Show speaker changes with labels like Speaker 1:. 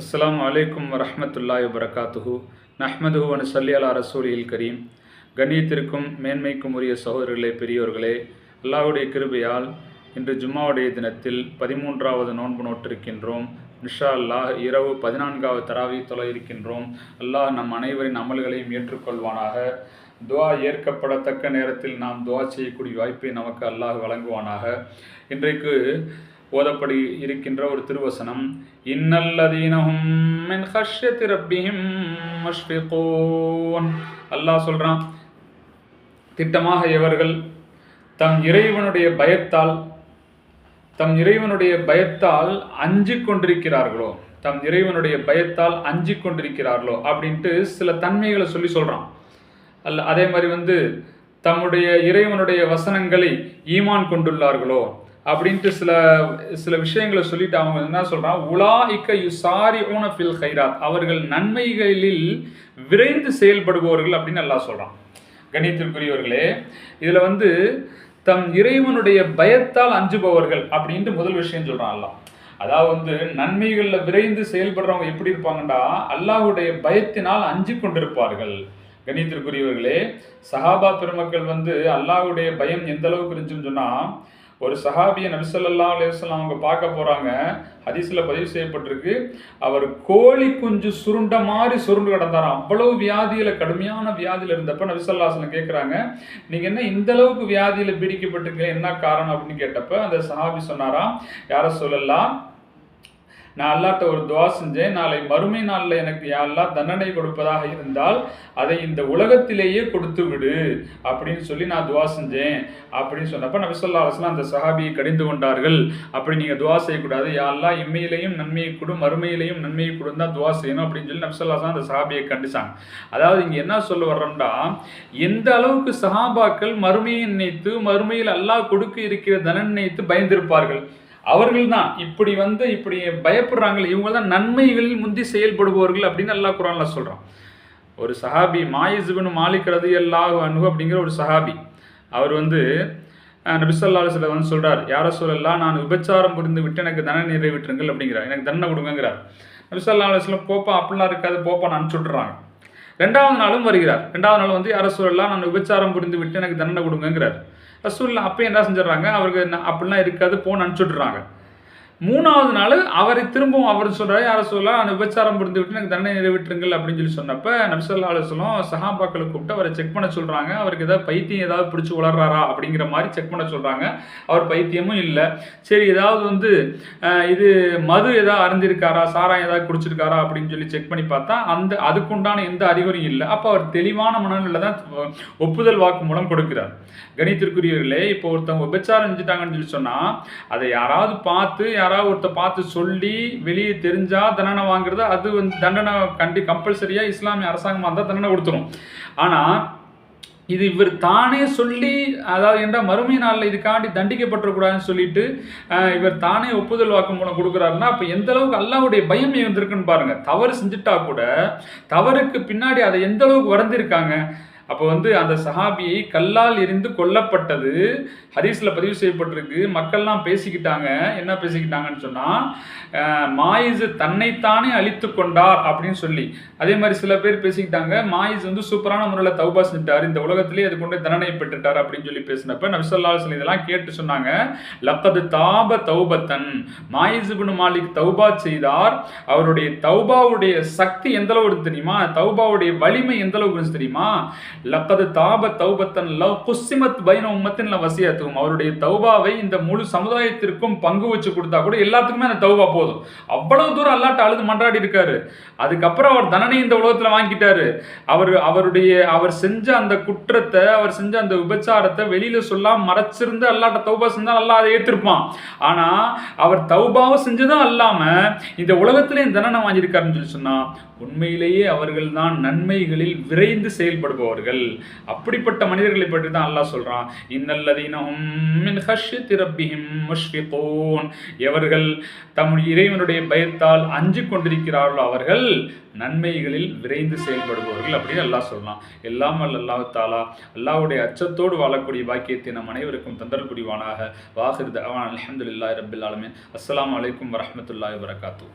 Speaker 1: அஸ்லாம் வலைக்கம் வரமத்துல்லாய் வரகாத்துஹு நஹ்மதுஹு அனு சல்லி அலா கரீம். கண்ணியத்திற்கும் மேன்மைக்கும் உரிய சகோதரர்களே பெரியோர்களே அல்லாஹுடைய கிருபையால் இன்று ஜும்மாவுடைய தினத்தில் பதிமூன்றாவது நோன்பு நோட்டிருக்கின்றோம் இன்ஷா அல்லாஹ் இரவு பதினான்காவது தராவி தொலை இருக்கின்றோம். அல்லாஹ் நம் அனைவரின் அமல்களையும் ஏற்றுக்கொள்வானாக. துவா ஏற்கப்படத்தக்க நேரத்தில் நாம் துவா செய்யக்கூடிய வாய்ப்பை நமக்கு அல்லாஹ் வழங்குவானாக. இன்றைக்கு ஓதப்படி இருக்கின்ற ஒரு திருவசனம் இன்னல்லதீனஹும் மின் ஹஷ்யத்தி ரப்பிஹிம் மஷ்ஃபிகூன். அல்லாஹ் சொல்கிறான் திட்டமாக எவர்கள் தம் இறைவனுடைய பயத்தால் தம் இறைவனுடைய பயத்தால் அஞ்சு கொண்டிருக்கிறார்களோ தம் இறைவனுடைய பயத்தால் அஞ்சு கொண்டிருக்கிறார்களோ அப்படின்ட்டு சில தன்மைகளை சொல்லி சொல்கிறான் அல்ல அதே மாதிரி வந்து தம்முடைய இறைவனுடைய வசனங்களை ஈமான் கொண்டுள்ளார்களோ அப்படின்ட்டு சில சில விஷயங்களை சொல்லிட்டு அவங்க என்ன சொல்கிறான் உலா இக்க ஊன ஃபில் ஹைராத் அவர்கள் நன்மைகளில் விரைந்து செயல்படுபவர்கள் அப்படின்னு நல்லா சொல்கிறான் கணித்திற்குரியவர்களே இதில் வந்து தம் இறைவனுடைய பயத்தால் அஞ்சுபவர்கள் அப்படின்ட்டு முதல் விஷயம் சொல்கிறான் அல்லாஹ். அதாவது வந்து நன்மைகளில் விரைந்து செயல்படுறவங்க எப்படி இருப்பாங்கன்னா அல்லாஹுடைய பயத்தினால் அஞ்சு கொண்டிருப்பார்கள். கணித்திற்குரியவர்களே சஹாபா பெருமக்கள் வந்து அல்லாஹுடைய பயம் எந்த அளவுக்கு இருந்துச்சுன்னு சொன்னால் ஒரு சஹாபியை நபிசல்லா அலையம் அவங்க பார்க்க போகிறாங்க ஹதீஸில் பதிவு செய்யப்பட்டிருக்கு. அவர் கோழி குஞ்சு சுருண்ட மாதிரி சுருண்டு கிடந்தாராம். அவ்வளவு வியாதியில் கடுமையான வியாதியில் இருந்தப்ப நபிசல்லாசலம் கேட்குறாங்க நீங்கள் என்ன இந்த அளவுக்கு வியாதியில் பீடிக்கப்பட்டிருக்கீங்க என்ன காரணம் அப்படின்னு கேட்டப்ப அந்த சஹாபி சொன்னாராம் யாரை சொல்லலாம் நான் அல்லாட்ட ஒரு துவா செஞ்சேன். நாளை மறுமை நாளில் எனக்கு யாரெல்லாம் தண்டனை கொடுப்பதாக இருந்தால் அதை இந்த உலகத்திலேயே கொடுத்து விடு அப்படின்னு சொல்லி நான் துவா செஞ்சேன் அப்படின்னு சொன்னப்போ நபிசல்லா அலுவலாம் அந்த சஹாபியை கடிந்து கொண்டார்கள். அப்படி நீங்கள் துவா செய்யக்கூடாது. யாரெல்லாம் இம்மையிலையும் நன்மையை கொடு மறுமையிலையும் நன்மையை கொடு தான் துவா செய்யணும் அப்படின்னு சொல்லி நபிசல்லா அந்த சஹாபியை கண்டிச்சாங்க. அதாவது இங்கே என்ன சொல்ல வர்றோம்னா எந்த அளவுக்கு சஹாபாக்கள் மறுமையை நினைத்து மறுமையில் அல்லாஹ் கொடுக்க இருக்கிற தண்டனை நினைத்து பயந்திருப்பார்கள்? அவர்கள் தான் இப்படி வந்து இப்படி பயப்படுறாங்களே இவங்க தான் நன்மைகளில் முந்தி செயல்படுபவர்கள் அப்படின்னு அல்லாஹ் குரான்ல சொல்கிறான் ஒரு சஹாபி மாயிசுபின் மாலிக் ரதி அல்லாஹ் அனு அப்படிங்கிற ஒரு சஹாபி அவர் வந்து நபிசல்லா சில வந்து சொல்றார் யார சொல்லலாம் நான் விபச்சாரம் புரிந்து விட்டு எனக்கு தண்டனை நிறைவேற்றுங்கள் அப்படிங்கிறார். எனக்கு தண்டனை கொடுங்கிறார் நபிசல்லா அலுவலம் போப்பா அப்படிலாம் இருக்காது போப்பா நான் விட்றாங்க ரெண்டாவது நாளும் வருகிறார். ரெண்டாவது நாள் வந்து யார சொல்லலாம் நான் விபச்சாரம் புரிந்து விட்டு எனக்கு தண்டனை கொடுங்கிறார் ரசூல்லா அப்பயும் என்ன செஞ்சிடறாங்க? அவருக்கு அப்படிலாம் இருக்காது போன்னு அனுப்பிச்சுட்றாங்க மூணாவது நாள் அவரை திரும்பவும் அவர் சொல்கிறாரு யாரை சொல்லலாம் நான் விபச்சாரம் புரிந்து விட்டு எனக்கு தண்டனை நிறைவேற்றுங்கள் அப்படின்னு சொல்லி சொன்னப்போ நபிசல்லா அலுவலம் சஹாபாக்களை கூப்பிட்டு அவரை செக் பண்ண சொல்கிறாங்க அவருக்கு ஏதாவது பைத்தியம் ஏதாவது பிடிச்சி வளர்றாரா அப்படிங்கிற மாதிரி செக் பண்ண சொல்கிறாங்க அவர் பைத்தியமும் இல்லை. சரி ஏதாவது வந்து இது மது ஏதாவது அறிஞ்சிருக்காரா சாராயம் ஏதாவது குடிச்சிருக்காரா அப்படின்னு சொல்லி செக் பண்ணி பார்த்தா அந்த அதுக்குண்டான எந்த அறிகுறியும் இல்லை. அப்போ அவர் தெளிவான மனநிலை தான் ஒப்புதல் வாக்கு மூலம் கொடுக்கிறார். கணித்திற்குரியவர்களே இப்போ ஒருத்தவங்க விபச்சாரம் செஞ்சுட்டாங்கன்னு சொல்லி சொன்னால் அதை யாராவது பார்த்து யாராவது ஒருத்தர் பார்த்து சொல்லி வெளியே தெரிஞ்சால் தண்டனை வாங்குறது அது வந்து தண்டனை கண்டி கம்பல்சரியாக இஸ்லாமிய அரசாங்கமாக இருந்தால் தண்டனை கொடுத்துரும். ஆனால் இது இவர் தானே சொல்லி அதாவது என்ன மறுமை நாளில் இதுக்காண்டி தண்டிக்கப்பட்டுறக்கூடாதுன்னு சொல்லிட்டு இவர் தானே ஒப்புதல் வாக்கு மூலம் கொடுக்குறாருன்னா அப்போ எந்த அளவுக்கு அல்லாவுடைய பயம் இருந்திருக்குன்னு பாருங்கள் தவறு செஞ்சுட்டா கூட தவறுக்கு பின்னாடி அதை எந்த அளவுக்கு வறந்திருக்காங்க அப்போ வந்து அந்த சஹாபியை கல்லால் எரிந்து கொல்லப்பட்டது. ஹதீஸில் பதிவு செய்யப்பட்டிருக்கு. மக்கள்லாம் பேசிக்கிட்டாங்க. என்ன பேசிக்கிட்டாங்கன்னு சொன்னால் மாயிஸ் தன்னைத்தானே அழித்து கொண்டார் அப்படின்னு சொல்லி. அதே மாதிரி சில பேர் பேசிக்கிட்டாங்க. மாயிஸ் வந்து சூப்பரான முறையில் தௌபா செஞ்சிட்டார். இந்த உலகத்திலே அது கொண்டு தண்டனை பெற்றுட்டார் அப்படின்னு சொல்லி பேசினப்ப நபிசல்லா சொல்லி இதெல்லாம் கேட்டு சொன்னாங்க. லக்கது தாப தௌபத்தன். மாயிசுபின் மாலிக் தௌபா செய்தார். அவருடைய தௌபாவுடைய சக்தி எந்த அளவுக்கு தெரியுமா? தௌபாவுடைய வலிமை எந்த அளவுக்கு தெரியுமா? லக்கது தாப தௌபத்தன் லவ் குஸ்ஸிமத் பைன உம்மத்தின் வசியத்துவம் அவருடைய தௌபாவை இந்த முழு சமுதாயத்திற்கும் பங்கு வச்சு கொடுத்தா கூட எல்லாத்துக்குமே அந்த தௌபா போதும். அவ்வளவு தூரம் அல்லாட்ட அழுது மன்றாடி இருக்காரு. அதுக்கப்புறம் அவர் தண்டனை இந்த உலகத்துல வாங்கிட்டாரு. அவர் அவருடைய அவர் செஞ்ச அந்த குற்றத்தை அவர் செஞ்ச அந்த விபச்சாரத்தை வெளியில சொல்லாம மறைச்சிருந்து அல்லாட்ட தௌபா செஞ்சா அல்லா அதை ஏற்றிருப்பான் ஆனா அவர் தௌபாவை செஞ்சதும் அல்லாம இந்த உலகத்திலேயும் தண்டனை வாங்கியிருக்காருன்னு சொல்லி சொன்னா உண்மையிலேயே அவர்கள் தான் நன்மைகளில் விரைந்து செயல்படுபவர்கள். அப்படிப்பட்ட மனிதர்களை பற்றி தான் அல்லாஹ் சொல்கிறான் இன்னல்லதீனம் மின் ஹஷ்யத்தி ரப்பிஹிம் எவர்கள் தம் இறைவனுடைய பயத்தால் அஞ்சு கொண்டிருக்கிறார்களோ அவர்கள் நன்மைகளில் விரைந்து செயல்படுபவர்கள் அப்படின்னு அல்லாஹ் சொல்லலாம் எல்லாம் வல்ல அல்லாஹ் தாலா அல்லாவுடைய அச்சத்தோடு வாழக்கூடிய பாக்கியத்தை நம் அனைவருக்கும் தந்தல் புரிவானாக வாஹிர் தவான் அலமதுல்லாஹி ரபில் ஆலமின். அஸ்லாம் வலைக்கம் வரஹ்மத்துல்லாஹி வரகாத்தூ